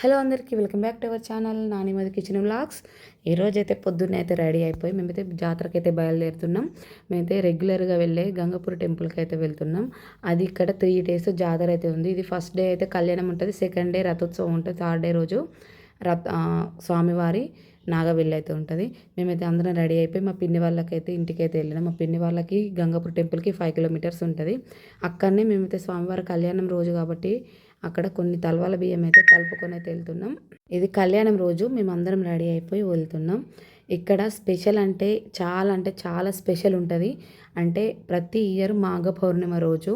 Hello అందరికీ welcome back to our channel Nani Madhi kitchen vlogs. ఈరోజు అయితే పొద్దున్నే అయితే రెడీ అయిపోయి మేమైతే జాతరకి అయితే బయలుదేరుతున్నాం. మేమైతే రెగ్యులర్గా వెళ్ళే గంగపూర్ టెంపుల్కి అయితే వెళ్తున్నాం. అది ఇక్కడ త్రీ డేస్ జాతర అయితే ఉంది. ఇది ఫస్ట్ డే అయితే కళ్యాణం ఉంటుంది సెకండ్ డే రథోత్సవం ఉంటుంది థర్డ్ డే రోజు రథ స్వామివారి నాగవెల్లి అయితే ఉంటుంది. మేమైతే అందరం రెడీ అయిపోయి మా పిన్ని వాళ్ళకైతే ఇంటికైతే వెళ్ళినాం. మా పిన్ని వాళ్ళకి గంగాపూర్ టెంపుల్కి ఫైవ్ కిలోమీటర్స్ ఉంటుంది. అక్కడనే మేమైతే స్వామివారి కళ్యాణం రోజు కాబట్టి అక్కడ కొన్ని తలవాల బియ్యం అయితే కలుపుకొని అయితే వెళ్తున్నాం. ఇది కళ్యాణం రోజు మేమందరం రెడీ అయిపోయి వెళ్తున్నాం. ఇక్కడ స్పెషల్ అంటే చాలా అంటే చాలా స్పెషల్ ఉంటుంది. అంటే ప్రతి ఇయర్ మాఘ పౌర్ణిమ రోజు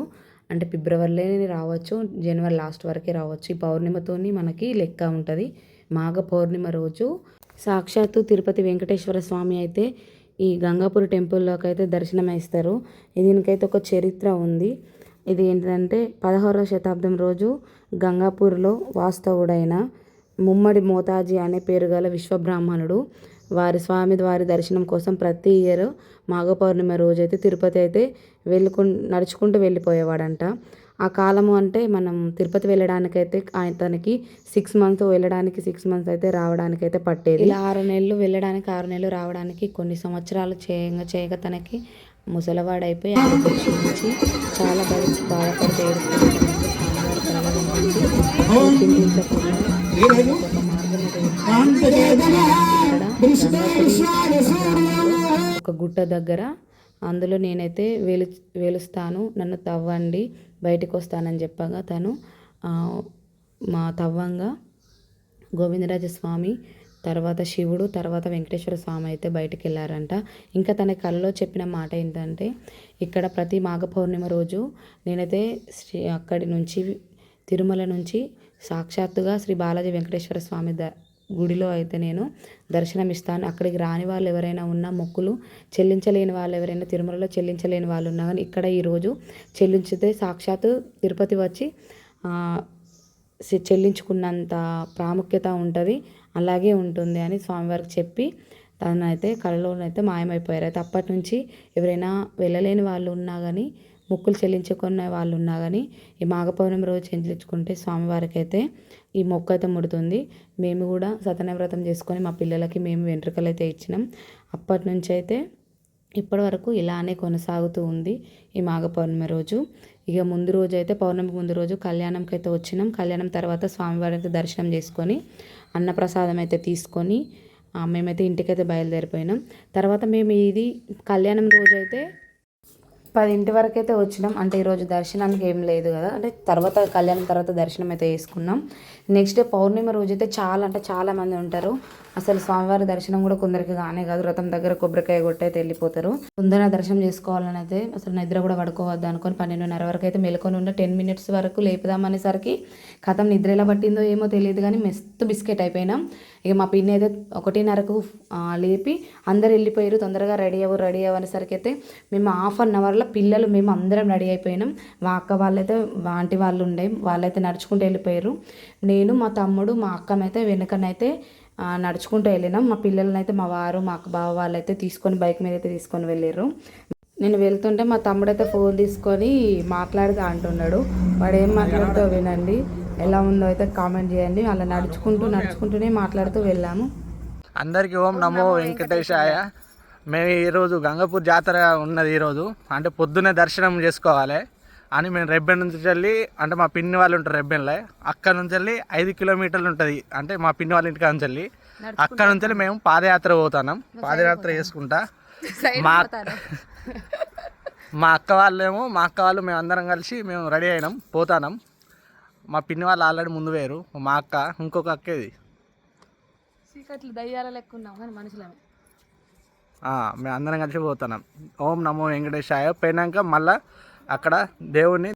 అంటే ఫిబ్రవరిలోనే రావచ్చు జనవరి లాస్ట్ వరకే రావచ్చు. ఈ పౌర్ణిమతోని మనకి లెక్క ఉంటుంది. మాఘ పౌర్ణిమ రోజు సాక్షాత్తు తిరుపతి వెంకటేశ్వర స్వామి అయితే ఈ గంగాపూర్ టెంపుల్లోకి అయితే దర్శనం ఇస్తారు దీనికైతే ఒక చరిత్ర ఉంది. ఇది ఏంటంటే పదహారవ శతాబ్దం రోజు గంగాపూర్లో వాస్తవుడైన ముమ్మడి మోతాజీ అనే పేరు గల విశ్వబ్రాహ్మణుడు వారి స్వామి వారి దర్శనం కోసం ప్రతి ఇయర్ మాఘ పౌర్ణిమ రోజు అయితే తిరుపతి అయితే వెళ్ళుకు నడుచుకుంటూ వెళ్ళిపోయేవాడంట. ఆ కాలము అంటే మనం తిరుపతి వెళ్ళడానికైతే తనకి సిక్స్ మంత్స్ వెళ్ళడానికి సిక్స్ మంత్స్ అయితే రావడానికి అయితే పట్టేది. ఇలా ఆరు నెలలు వెళ్ళడానికి ఆరు నెలలు రావడానికి కొన్ని సంవత్సరాలు చేయగా చేయగా తనకి ముసలివాడైపోయి ఆరోగ్యం క్షీణించి చాలా బాధ బాధపడితే ఒక గుట్ట దగ్గర అందులో నేనైతే వేలు వేలుస్తాను నన్ను తవ్వండి బయటకు వస్తానని చెప్పగా తను మా తవ్వంగా గోవిందరాజ స్వామి తర్వాత శివుడు తర్వాత వెంకటేశ్వర స్వామి అయితే బయటికి వెళ్ళారంట ఇంకా తన కళ్ళలో చెప్పిన మాట ఏంటంటే ఇక్కడ ప్రతి మాఘ పౌర్ణిమ రోజు నేనైతే శ్రీ అక్కడి నుంచి తిరుమల నుంచి సాక్షాత్తుగా శ్రీ బాలాజీ వెంకటేశ్వర స్వామి ద గుడిలో అయితే నేను దర్శనం ఇస్తాను అక్కడికి రాని వాళ్ళు ఎవరైనా ఉన్నా మొక్కులు చెల్లించలేని వాళ్ళు ఎవరైనా తిరుమలలో చెల్లించలేని వాళ్ళు ఉన్నా కానీ ఇక్కడ ఈరోజు చెల్లించితే సాక్షాత్తు తిరుపతి వచ్చి చెల్లించుకున్నంత ప్రాముఖ్యత ఉంటుంది. అలాగే ఉంటుంది అని స్వామివారికి చెప్పి తనైతే కళలోనైతే మాయమైపోయారు. అయితే అప్పటి నుంచి ఎవరైనా వెళ్ళలేని వాళ్ళు ఉన్నా కానీ మొక్కులు చెల్లించుకున్న వాళ్ళు ఉన్నా కానీ ఈ మాఘపౌర్ణమి రోజు చెల్లించుకుంటే స్వామివారికి అయితే ఈ మొక్క అయితే ముడుతుంది. మేము కూడా సతనవ్రతం చేసుకొని మా పిల్లలకి మేము వెంట్రుకలు అయితే ఇచ్చినాం. అప్పటి నుంచి అయితే ఇప్పటి వరకు ఇలానే కొనసాగుతూ ఉంది ఈ మాఘ పౌర్ణమి రోజు. ఇక ముందు రోజు అయితే పౌర్ణమి ముందు రోజు కళ్యాణంకి అయితే వచ్చినాం. కళ్యాణం తర్వాత స్వామివారి అయితే దర్శనం చేసుకొని అన్నప్రసాదం అయితే తీసుకొని మేమైతే ఇంటికైతే బయలుదేరిపోయినాం. తర్వాత మేము ఇది కళ్యాణం రోజు అయితే పదింటి వరకు అయితే వచ్చినాం. అంటే ఈరోజు దర్శనానికి ఏం లేదు కదా. అంటే తర్వాత కళ్యాణం తర్వాత దర్శనం అయితే చేసుకున్నాం. నెక్స్ట్ డే పౌర్ణిమ రోజు అయితే చాలా అంటే చాలా మంది ఉంటారు. అసలు స్వామివారి దర్శనం కూడా కొందరికి కానే కాదు. రథం దగ్గర కొబ్బరికాయ కొట్టి అయితే వెళ్ళిపోతారు. తొందరగా దర్శనం చేసుకోవాలని అయితే అసలు నిద్ర కూడా పడుకోవద్దు అనుకొని పన్నెండున్నర వరకు అయితే మెలుకొని ఉన్న టెన్ మినిట్స్ వరకు లేపుదామనేసరికి కథం నిద్ర ఎలా పట్టిందో ఏమో తెలియదు కానీ మెస్తు బిస్కెట్ అయిపోయినాం. ఇక మా పిన్ని అయితే ఒకటిన్నరకు లేపి అందరు వెళ్ళిపోయారు. తొందరగా రెడీ అవ్వరు రెడీ అవ్వనేసరికి అయితే మేము హాఫ్ అన్ అవర్లో పిల్లలు మేము అందరం రెడీ అయిపోయినాం. మా అక్క వాళ్ళైతే మా ఆంటీ వాళ్ళు ఉండే వాళ్ళైతే నడుచుకుంటూ వెళ్ళిపోయారు. నేను మా తమ్ముడు మా అక్కనైతే వెనుకనైతే నడుచుకుంటూ వెళ్ళినాం. మా పిల్లలని అయితే మా వారు మా అక్క బావ వాళ్ళైతే తీసుకొని బైక్ మీద అయితే తీసుకొని వెళ్ళారు నేను వెళ్తుంటే మా తమ్ముడైతే ఫోన్ తీసుకొని మాట్లాడుతూ అంటున్నాడు. వాడు ఏం మాట్లాడుతూ వినండి. ఎలా ఉందో అయితే కామెంట్ చేయండి. అలా నడుచుకుంటూ నడుచుకుంటూనే మాట్లాడుతూ వెళ్ళాము. అందరికీ ఓం నమో వెంకటేశాయ. మేము ఈరోజు గంగపూర్ జాతర ఉన్నది ఈరోజు అంటే పొద్దున్నే దర్శనం చేసుకోవాలి. అని మేము రెబ్బెన్ నుంచి వెళ్ళి అంటే మా పిన్ని వాళ్ళు ఉంటారు రెబ్బెన్లే అక్కడ నుంచి వెళ్ళి ఐదు కిలోమీటర్లు ఉంటుంది. అంటే మా పిన్ని వాళ్ళ ఇంటికాడ నుంచి వెళ్ళి అక్కడ నుంచి వెళ్ళి మేము పాదయాత్ర పోతున్నాం. పాదయాత్ర చేసుకుంటా. మా మా అక్క వాళ్ళేమో మా అక్క వాళ్ళు మేము అందరం కలిసి మేము రెడీ అయినాం పోతానం మా పిన్ని వాళ్ళు ఆల్రెడీ ముందు వేరు మా అక్క ఇంకొక అక్కేది చీకట్లు దయ్యాల లెక్క ఉన్నాం కానీ మనుషులమే. మేము అందరం కలిసి పోతున్నాం. ఓం నమో వెంకటేశాయ. పోయినాక మళ్ళా అక్కడ దేవుణ్ణి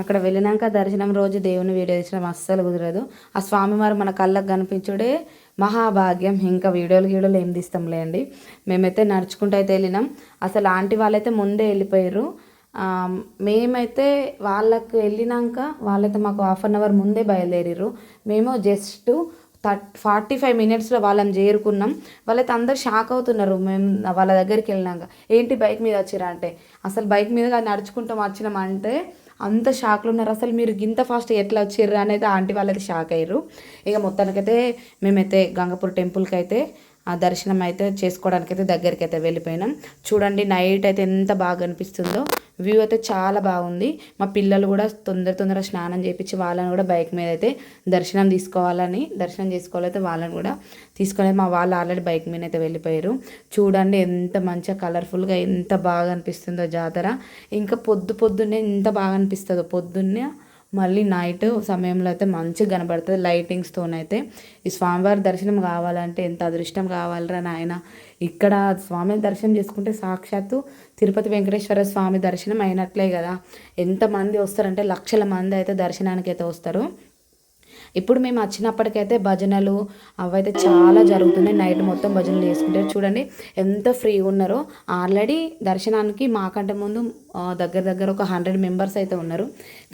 అక్కడ వెళ్ళినాక దర్శనం రోజు దేవుని వీడియో తీసడం అస్సలు కుదరదు. ఆ స్వామివారు మన కళ్ళకు కనిపించుడే మహాభాగ్యం. ఇంకా వీడియోలు గీడియోలు ఏం తీస్తాంలే అండి. మేమైతే నడుచుకుంటూ అయితే వెళ్ళినాం. అసలు ఆంటీ వాళ్ళైతే ముందే వెళ్ళిపోయారు. మేమైతే వాళ్ళకు వెళ్ళినాక వాళ్ళైతే మాకు హాఫ్ అన్ అవర్ ముందే బయలుదేరారు మేము జస్ట్ థర్ట్ ఫార్టీ ఫైవ్ మినిట్స్లో వాళ్ళని చేరుకున్నాం. వాళ్ళైతే అందరు షాక్ అవుతున్నారు. మేము వాళ్ళ దగ్గరికి వెళ్ళినాక ఏంటి బైక్ మీద వచ్చిరా? అంటే అసలు బైక్ మీద నడుచుకుంటాం వచ్చినాం. అంటే అంత షాక్లో ఉన్నారు. అసలు మీరు ఇంత ఫాస్ట్ ఎట్లా వచ్చారు అనేది ఆంటీ వాళ్ళైతే షాక్ అయ్యారు. ఇక మొత్తానికైతే మేమైతే గంగపూర్ టెంపుల్కి అయితే ఆ దర్శనం అయితే చేసుకోవడానికి అయితే దగ్గరికి అయితే వెళ్ళిపోయినాం. చూడండి నైట్ అయితే ఎంత బాగా అనిపిస్తుందో. వ్యూ అయితే చాలా బాగుంది. మా పిల్లలు కూడా తొందర తొందర స్నానం చేయించి వాళ్ళని కూడా బైక్ మీద అయితే దర్శనం తీసుకోవాలని దర్శనం చేసుకోవాలైతే వాళ్ళని కూడా తీసుకొని మా వాళ్ళు ఆల్రెడీ బైక్ మీద అయితే వెళ్ళిపోయారు. చూడండి ఎంత మంచిగా కలర్ఫుల్గా ఎంత బాగా అనిపిస్తుందో జాతర. ఇంకా పొద్దు పొద్దున్నే ఎంత బాగా అనిపిస్తుందో పొద్దున్నే మళ్ళీ నైట్ సమయంలో అయితే మంచిగా కనబడుతుంది. లైటింగ్స్తోనైతే ఈ స్వామివారి దర్శనం కావాలంటే ఎంత అదృష్టం కావాలరా నాయన? ఇక్కడ స్వామి దర్శనం చేసుకుంటే సాక్షాత్తు తిరుపతి వెంకటేశ్వర స్వామి దర్శనం అయినట్లే కదా. ఎంతమంది వస్తారంటే లక్షల మంది అయితే దర్శనానికి అయితే వస్తారు. ఇప్పుడు మేము వచ్చినప్పటికైతే భజనలు అవైతే చాలా జరుగుతున్నాయి. నైట్ మొత్తం భజనలు చేసుకుంటారు చూడండి ఎంత ఫ్రీగా ఉన్నారో. ఆల్రెడీ దర్శనానికి మాకంటే ముందు దగ్గర దగ్గర ఒక హండ్రెడ్ మెంబర్స్ అయితే ఉన్నారు.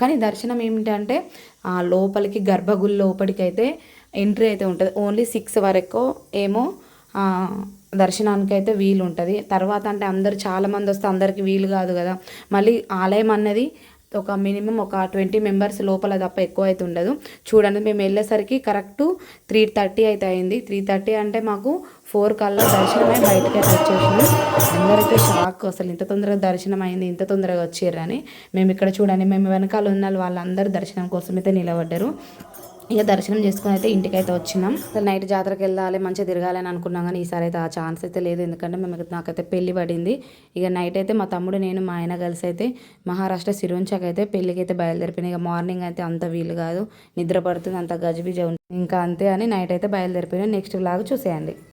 కానీ దర్శనం ఏమిటంటే ఆ లోపలికి గర్భగుడి లోపలికి అయితే ఎంట్రీ అయితే ఉంటుంది. ఓన్లీ సిక్స్ వరకు ఏమో దర్శనానికి అయితే వీలు ఉంటుంది తర్వాత అంటే అందరు చాలామంది వస్తే అందరికీ వీలు కాదు కదా. మళ్ళీ ఆలయం అన్నది ఒక మినిమం ఒక ట్వంటీ మెంబర్స్ లోపల తప్ప ఎక్కువ అయితే ఉండదు. చూడండి మేము వెళ్ళేసరికి కరెక్ట్ త్రీ థర్టీ అయితే అయింది. త్రీ థర్టీ అంటే మాకు ఫోర్ కల్లా దర్శనమై బయటకి అయితే వచ్చేసినాం అందరికీ షాక్ అసలు ఇంత తొందరగా దర్శనం అయింది ఇంత తొందరగా వచ్చారని మేము ఇక్కడ చూడండి మేము వెనకాల ఉన్న వాళ్ళందరూ దర్శనం కోసం అయితే నిలబడ్డారు. ఇక దర్శనం చేసుకుని అయితే ఇంటికైతే వచ్చినాం. నైట్ జాతరకి వెళ్ళాలి మంచిగా తిరగాలి అని అనుకున్నాం కానీ ఈసారి అయితే ఆ ఛాన్స్ అయితే లేదు. ఎందుకంటే మేము నాకైతే పెళ్ళి పడింది. ఇక నైట్ అయితే మా తమ్ముడు నేను మా ఆయన కలిసి అయితే మహారాష్ట్ర సిరోంచాకి అయితే పెళ్ళికి అయితే బయలుదేరిపోయినాయి ఇక మార్నింగ్ అయితే అంత వీలు కాదు. నిద్ర పడుతుంది అంత గజిబిజ ఉంటుంది ఇంకా అంతే అని నైట్ అయితే బయలుదేరిపోయినా. నెక్స్ట్ లాగా చూసేయండి.